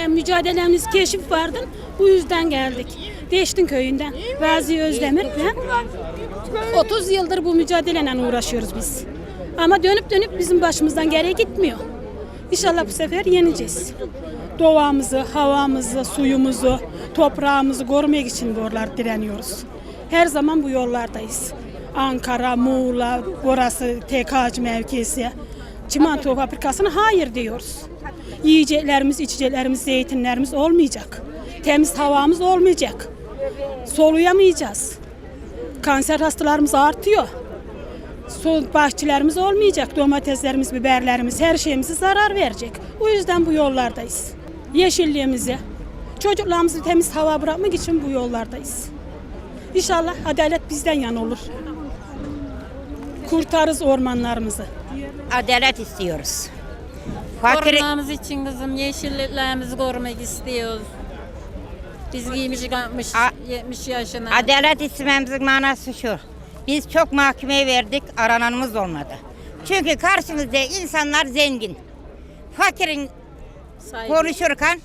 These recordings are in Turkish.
Niye mücadelemiz keşif vardı. Bu yüzden geldik. Deştin köyünden. Gazi Özdemir ve 30 yıldır bu mücadeleyle uğraşıyoruz biz. Ama dönüp dönüp bizim başımızdan geriye gitmiyor. İnşallah bu sefer yeneceğiz. Doğamızı, havamızı, suyumuzu, toprağımızı korumak için bu yollar direniyoruz. Her zaman bu yollardayız. Ankara, Muğla, burası TKC mevkisi. Çimento fabrikasına hayır diyoruz. Yiyeceklerimiz, içeceklerimiz, zeytinlerimiz olmayacak. Temiz havamız olmayacak. Soluyamayacağız. Kanser hastalarımız artıyor. Su bahçelerimiz olmayacak. Domateslerimiz, biberlerimiz, her şeyimize zarar verecek. O yüzden bu yollardayız. Yeşilliğimizi, çocuklarımızı temiz hava bırakmak için bu yollardayız. İnşallah adalet bizden yana olur. Kurtarız ormanlarımızı. Adalet istiyoruz. Fakir Korunmamız için kızım yeşilliklerimizi korumak istiyoruz. Biz giymiş 60 A- 70 yaşına. adalet istememizin manası şu. Biz çok mahkemeye verdik, arananımız olmadı. Çünkü karşımızda insanlar zengin. Fakirin Saygı. konuşurken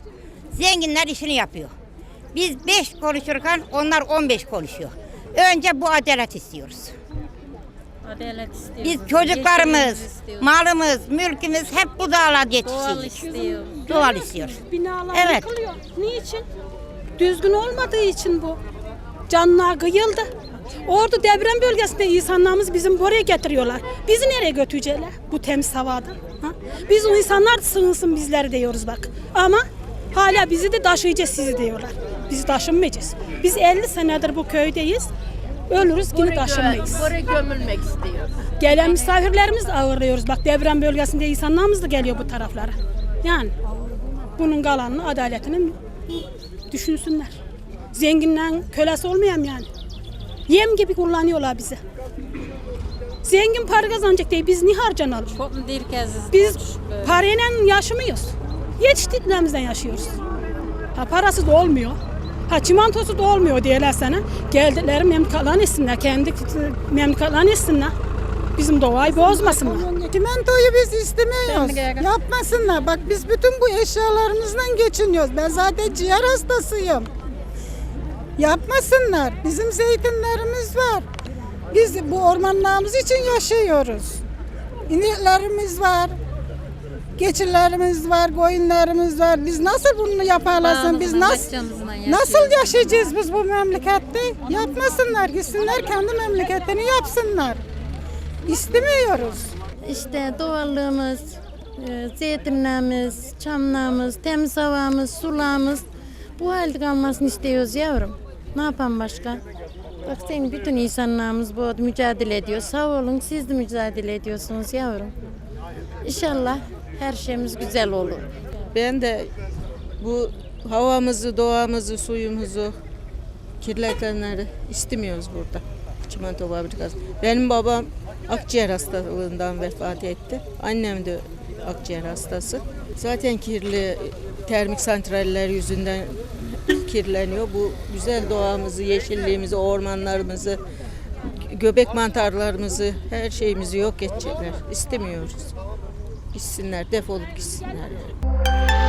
zenginler işini yapıyor. Biz 5 konuşurken onlar 15 konuşuyor. Önce bu adalet istiyoruz. Adalet istiyoruz. Biz çocuklarımız, istiyoruz. malımız, mülkümüz hep bu dağlarda Doğal yetişecek. istiyoruz. Doğal istiyoruz. Binalar Evet. yıkılıyor. Niçin? Düzgün olmadığı için bu. Canlar kıyıldı. Orada deprem bölgesinde insanlarımız bizim buraya getiriyorlar. Bizi nereye götürecekler bu temiz havada? Ha? Biz o insanlar sığınsın bizleri diyoruz bak. Ama hala bizi de taşıyacağız sizi diyorlar. Biz taşınmayacağız. Biz 50 senedir bu köydeyiz. Ölürüz yine taşınmayız. Buraya gömülmek istiyor. Gelen misafirlerimiz ağırlıyoruz. Bak deprem bölgesinde insanlarımız da geliyor bu taraflara. Yani bunun kalanını, adaletini düşünsünler. Zenginden kölesi olmayan yani. Yem gibi kullanıyorlar bizi. Zengin para kazanacak diye biz niye harcanalım? Çok mu dirkeziz? Biz parayla yaşamıyoruz. Yetiştiklerimizden yaşıyoruz. Ha parası da olmuyor. Ha çimentosu da olmuyor diyorlar sana. Geldikleri memlekatlarını etsinler. Kendi memlekatlarını etsinler. Bizim doğayı bozmasınlar. Çimentoyu biz istemiyoruz. Yapmasınlar. Bak biz bütün bu eşyalarımızdan geçiniyoruz. Ben zaten ciğer hastasıyım. Yapmasınlar. Bizim zeytinlerimiz var. Biz bu ormanlarımız için yaşıyoruz. İneklerimiz var. Geçilerimiz var, koyunlarımız var. Biz nasıl bunu yaparlasın? Biz nasıl nasıl yaşayacağız biz bu memlekette? Yapmasınlar. Gitsinler kendi memleketini yapsınlar. İstemiyoruz. İşte doğallığımız, e, zeytinlerimiz, çamlarımız, temiz havamız, sularımız bu halde kalmasını istiyoruz yavrum. Ne yapalım başka? Bak senin bütün insanlarımız bu mücadele ediyor. Sağ olun siz de mücadele ediyorsunuz yavrum. İnşallah her şeyimiz güzel olur. Ben de bu havamızı, doğamızı, suyumuzu kirletenleri istemiyoruz burada. Çimento fabrikası. Benim babam akciğer hastalığından vefat etti. Annem de akciğer hastası. Zaten kirli termik santraller yüzünden kirleniyor. Bu güzel doğamızı, yeşilliğimizi, ormanlarımızı, göbek mantarlarımızı, her şeyimizi yok edecekler. İstemiyoruz. Gitsinler, defolup gitsinler.